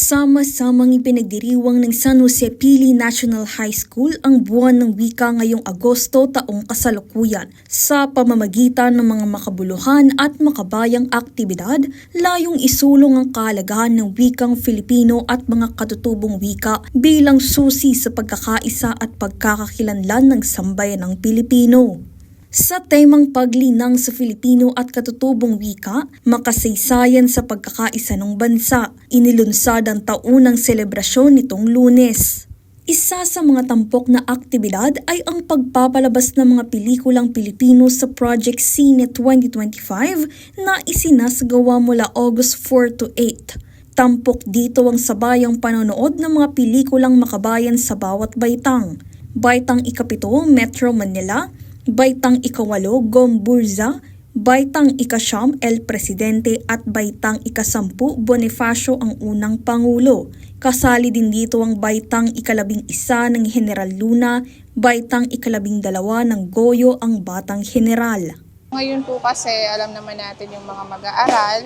Sama-samang ipinagdiriwang ng San Jose Pili National High School ang buwan ng wika ngayong Agosto taong kasalukuyan sa pamamagitan ng mga makabuluhan at makabayang aktibidad layong isulong ang kahalagahan ng wikang Filipino at mga katutubong wika bilang susi sa pagkakaisa at pagkakakilanlan ng sambayan ng Pilipino. Sa temang paglinang sa Filipino at katutubong wika, makasaysayan sa pagkakaisa ng bansa, inilunsad ang taunang selebrasyon nitong lunes. Isa sa mga tampok na aktibidad ay ang pagpapalabas ng mga pelikulang Pilipino sa Project Cine 2025 na isinasagawa mula August 4 to 8. Tampok dito ang sabayang panonood ng mga pelikulang makabayan sa bawat baitang. Baitang Ikapito, Metro Manila, Baitang Ikawalo, Gomburza, Baitang Ikasyam, El Presidente at Baitang Ikasampu, Bonifacio ang unang Pangulo. Kasali din dito ang Baitang Ikalabing Isa ng General Luna, Baitang Ikalabing Dalawa ng Goyo ang Batang General. Ngayon po kasi alam naman natin yung mga mag-aaral,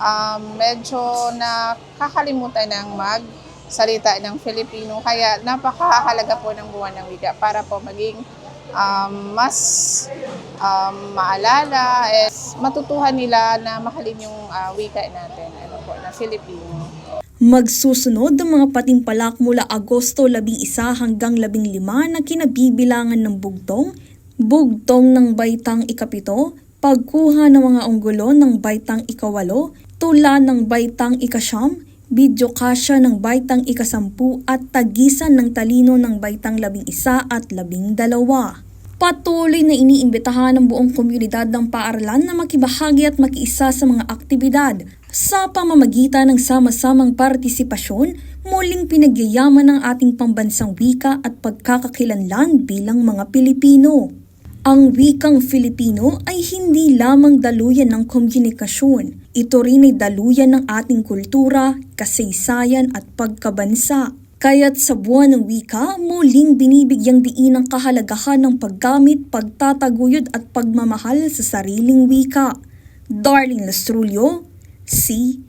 um, medyo nakakalimutan ng mag salita ng Filipino. Kaya napakahalaga po ng buwan ng wika para po maging um, mas um, maalala at matutuhan nila na mahalin yung ah, wika natin, ano po, na Filipino. Magsusunod ang mga patimpalak mula Agosto 11 hanggang 15 na kinabibilangan ng bugtong, bugtong ng baitang ikapito, pagkuha ng mga unggulo ng baitang ikawalo, tula ng baitang ikasyam, video kasya ng baitang ikasampu at tagisan ng talino ng baitang labing isa at labing dalawa. Patuloy na iniimbitahan ng buong komunidad ng paaralan na makibahagi at makiisa sa mga aktibidad. Sa pamamagitan ng sama-samang partisipasyon, muling pinagyayaman ng ating pambansang wika at pagkakakilanlan bilang mga Pilipino. Ang wikang Filipino ay hindi lamang daluyan ng komunikasyon. Ito rin ay daluyan ng ating kultura, kasaysayan at pagkabansa. Kaya't sa buwan ng wika, muling binibigyang diin ang kahalagahan ng paggamit, pagtataguyod at pagmamahal sa sariling wika. Darling Lastrulio, CSN